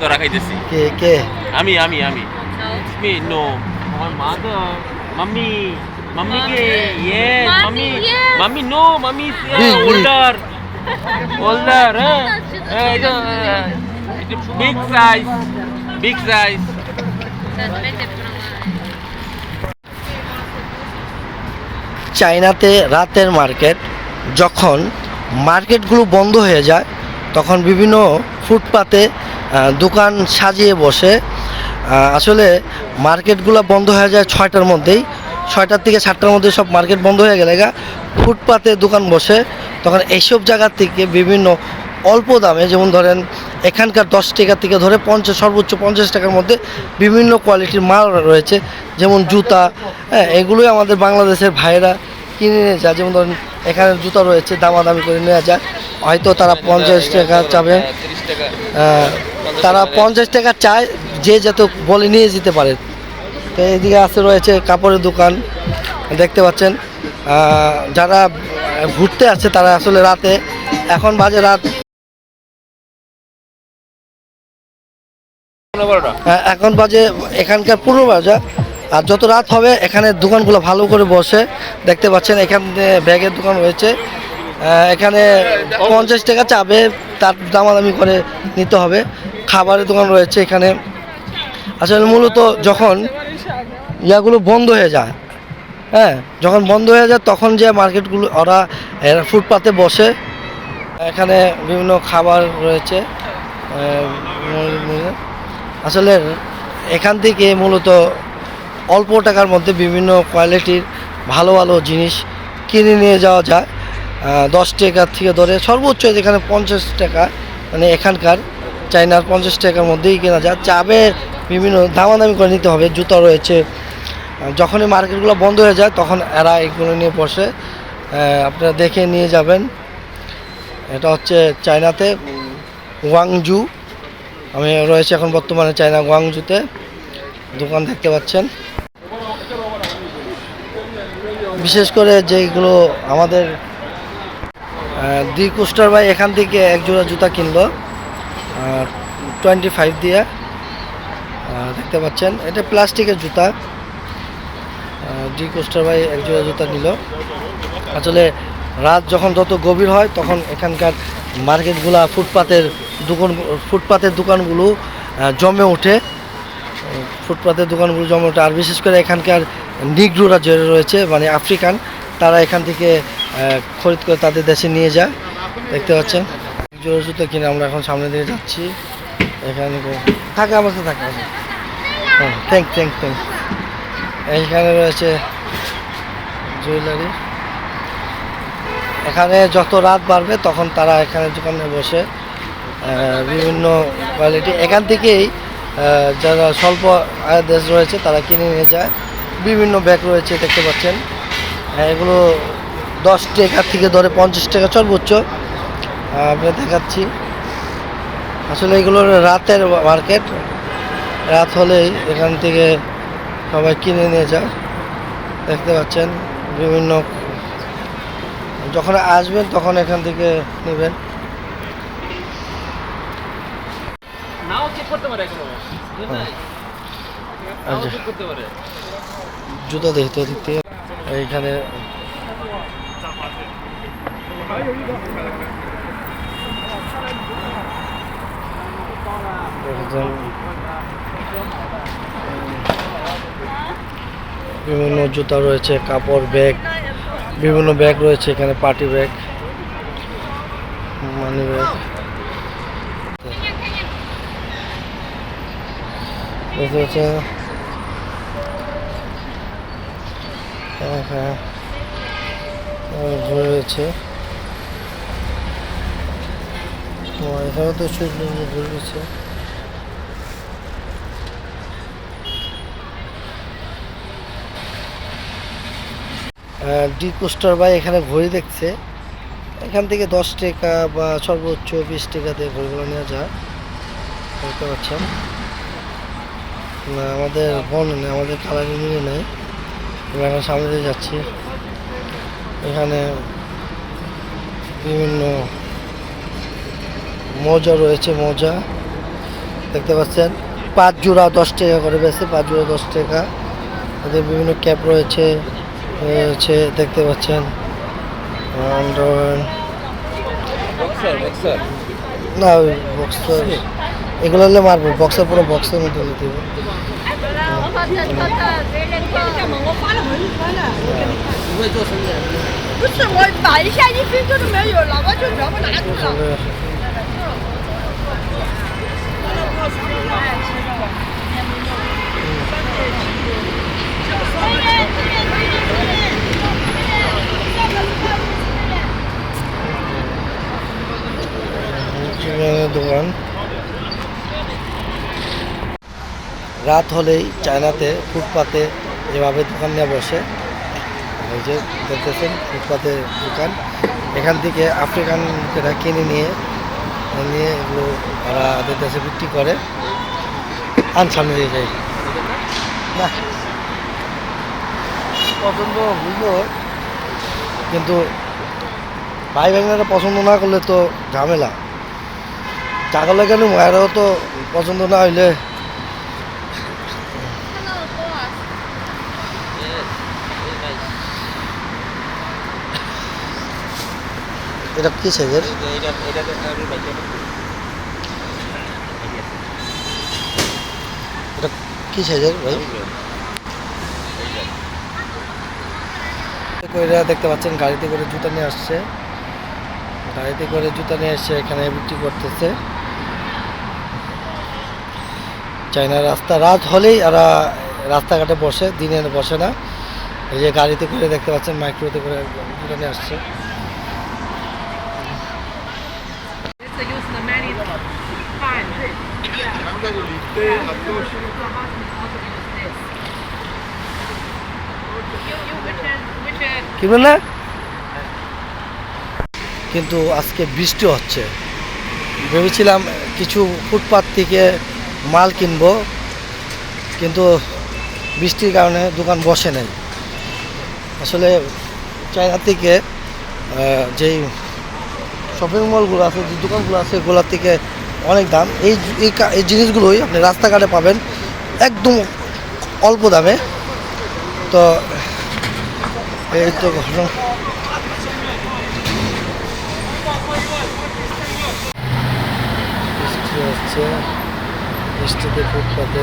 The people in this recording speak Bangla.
ধরা খাইতেছি। কে কে? আমি আমি আমি। মি নো আমার মাদার মাম্মি মাম্মি কে? Yes mummy mummy. No mummy Big, big. Older older হ্যাঁ। এটা বিগ সাইজ বিগ সাইজ চায়নাতে রাতের মার্কেট যখন মার্কেটগুলো বন্ধ হয়ে যায় তখন বিভিন্ন ফুটপাতে দোকান সাজিয়ে বসে। আসলে মার্কেটগুলো বন্ধ হয়ে যায় ছয়টার মধ্যেই। ছয়টার থেকে সাতটার মধ্যে সব মার্কেট বন্ধ হয়ে গেলে গা, ফুটপাতে দোকান বসে। তখন এইসব জায়গার থেকে বিভিন্ন অল্প দামে, যেমন ধরেন এখানকার দশ টাকা থেকে ধরে পঞ্চাশ, সর্বোচ্চ পঞ্চাশ টাকার মধ্যে বিভিন্ন কোয়ালিটির মাল রয়েছে। যেমন জুতা হ্যাঁ এগুলোই আমাদের বাংলাদেশের ভাইয়েরা কিনে নিয়ে যায়। যেমন ধরেন এখানে জুতা রয়েছে, দামাদামি করে নেওয়া যায়। হয়তো তারা পঞ্চাশ টাকা চাবে। তারা পঞ্চাশ টাকা চায় যে যত বলে নিয়ে যেতে পারে। তো এইদিকে আছে রয়েছে কাপড়ের দোকান দেখতে পাচ্ছেন। যারা ঘুরতে আসছে তারা আসলে রাতে এখন বাজে রাত এখন বাজে এখানকার পূর্ব বাজার আর যত রাত হবে এখানে দোকানগুলো ভালো করে বসে। দেখতে পাচ্ছেন এখানে ব্যাগের দোকান রয়েছে। এখানে পঞ্চাশ টাকা চাবে, তার দামাদামি করে নিতে হবে। খাবারের দোকান রয়েছে এখানে। আসলে মূলত যখন ইয়াগুলো বন্ধ হয়ে যায় হ্যাঁ যখন বন্ধ হয়ে যায় তখন যে মার্কেটগুলো, ওরা ফুটপাতে বসে। এখানে বিভিন্ন খাবার রয়েছে। আসলে এখান থেকে মূলত অল্প টাকার মধ্যে বিভিন্ন কোয়ালিটির ভালো ভালো জিনিস কিনে নিয়ে যাওয়া যায়। দশ টাকা থেকে ধরে সর্বোচ্চ যেখানে পঞ্চাশ টাকা মানে এখানকার চাইনার পঞ্চাশ টাকার মধ্যেই কেনা যায়। চাবে বিভিন্ন দামাদামি করে নিতে হবে, জুতা রয়েছে। যখনই মার্কেটগুলো বন্ধ হয়ে যায়, তখন এরা এগুলো নিয়ে বসে আপনারা দেখে নিয়ে যাবেন। এটা হচ্ছে চায়নাতে ওয়াংজু। আমি রয়েছে এখন বর্তমানে চায়না ওয়াংজুতে। দোকান দেখতে পাচ্ছেন। বিশেষ করে যেগুলো আমাদের আহ, দি কুস্টার ভাই এখান থেকে এক জোড়া জুতা কিনলো টোয়েন্টি ফাইভ দিয়ে। দেখতে পাচ্ছেন এটা প্লাস্টিকের জুতা। ডি কোস্টার ভাই এক জোড়া জুতা নিল। আসলে রাত যখন যত গভীর হয় তখন এখানকার মার্কেটগুলা ফুটপাতের দোকান ফুটপাতের দোকানগুলো জমে ওঠে। ফুটপাতের দোকানগুলো জমে ওঠে আর বিশেষ করে এখানকার নিগ্রোরা যে রয়েছে মানে আফ্রিকান তারা এখান থেকে খরিদ করে তাদের দেশে নিয়ে যায়। দেখতে পাচ্ছেন। জোর জুতো কিনে আমরা এখন সামনে দিকে যাচ্ছি। এখানে থাকে আমার সাথে থাকে হ্যাঁ থ্যাংক থ্যাংক থ্যাংক এইখানে রয়েছে জুয়েলারি এখানে যত রাত বাড়বে তখন তারা এখানে দোকানে বসে বিভিন্ন কোয়ালিটি এখান থেকেই যারা স্বল্প আয়ের দেশ রয়েছে তারা কিনে নিয়ে যায়। বিভিন্ন ব্যাগ রয়েছে দেখতে পাচ্ছেন। আহ, এগুলো দশ টাকা থেকে ধরে পঞ্চাশ টাকা সর্বোচ্চ। আপনাদের দেখাচ্ছি। আসলে এগুলো রাতের মার্কেট রাত হলেই এখান থেকে সবাই কিনে নিয়ে যায় দেখতে পাচ্ছেন বিভিন্ন যখন আসবেন তখন এখান থেকে নেবেন। এখনও। হ্যাঁ। জুতো দেখতে দেখতে এইখানে বিভিন্ন জুতা রয়েছে, কাপড় ব্যাগ বিভিন্ন ব্যাগ রয়েছে এখানে পার্টি ব্যাগ মানি ব্যাগ ঘুরে রয়েছে। এখানে তো শুকনো ঘুরে রয়েছে ডি কোস্টার ভাই এখানে ঘড়ি দেখছে। এখান থেকে দশ টাকা বা সর্বোচ্চ বিশ টাকা দিয়ে ঘড়িগুলো নেওয়া যায়। দেখতে পাচ্ছেন না, আমাদের বন নেই, আমাদের কালারি মিলে নেই। আমরা সামনে দিয়ে যাচ্ছি। এখানে বিভিন্ন মোজা রয়েছে মোজা। দেখতে পাচ্ছেন পাঁচ জোড়া দশ টাকা করে বেছে পাঁচ জোড়া দশ টাকা। এদের বিভিন্ন ক্যাপ রয়েছে হচ্ছে দেখতে পাচ্ছেন। না ওই বক্সার এগুলো হলে মারবো বক্সার পুরো বক্সের মধ্যে দিতে হবে চিকেনের দোকান। রাত হলেই চায়নাতে ফুটপাতে এভাবে দোকান নিয়ে বসে। এই যে দেখতেছেন, ফুটপাতে দোকান। এখান থেকে আফ্রিকান লোকেরা কিনে নিয়ে নিয়ে এগুলো ওরা দেশে বিক্রি করে। আন সামনে দিয়ে যায়। না পছন্দ হইল, কিন্তু ভাই ভাইনারা পছন্দ না করলে তো ঝামেলা। চাকলে কেন মায়েরাও তো পছন্দ না হইলে? এটা কি সাইজের? এটা কি সাইজের ভাই? কইরা দেখতে পাচ্ছেন, গাড়িতে করে জুতা নিয়ে আসছে। গাড়িতে করে জুতা নিয়ে এসে এখানে বিক্রি করতেছে। চাইনা রাস্তা। রাত হলেই এরা রাস্তাঘাটে বসে, দিনে বসে না। এই যে গাড়িতে করে দেখতে পাচ্ছেন, মাইক্রোতে করে নিয়ে আসছে। কিনবেন না কিন্তু আজকে বৃষ্টি হচ্ছে। ভেবেছিলাম কিছু ফুটপাত থেকে মাল কিনবো, কিন্তু বৃষ্টির কারণে দোকান বসে নাই। আসলে চায়না থেকে যেই শপিং মলগুলো আছে, যে দোকানগুলো আছে, এগুলোর থেকে অনেক দাম। এই এই জিনিসগুলোই আপনি রাস্তাঘাটে পাবেন একদম অল্প দামে। তো, এই তো ঘটনা। হচ্ছে। বৃষ্টিতে ফুটপাতে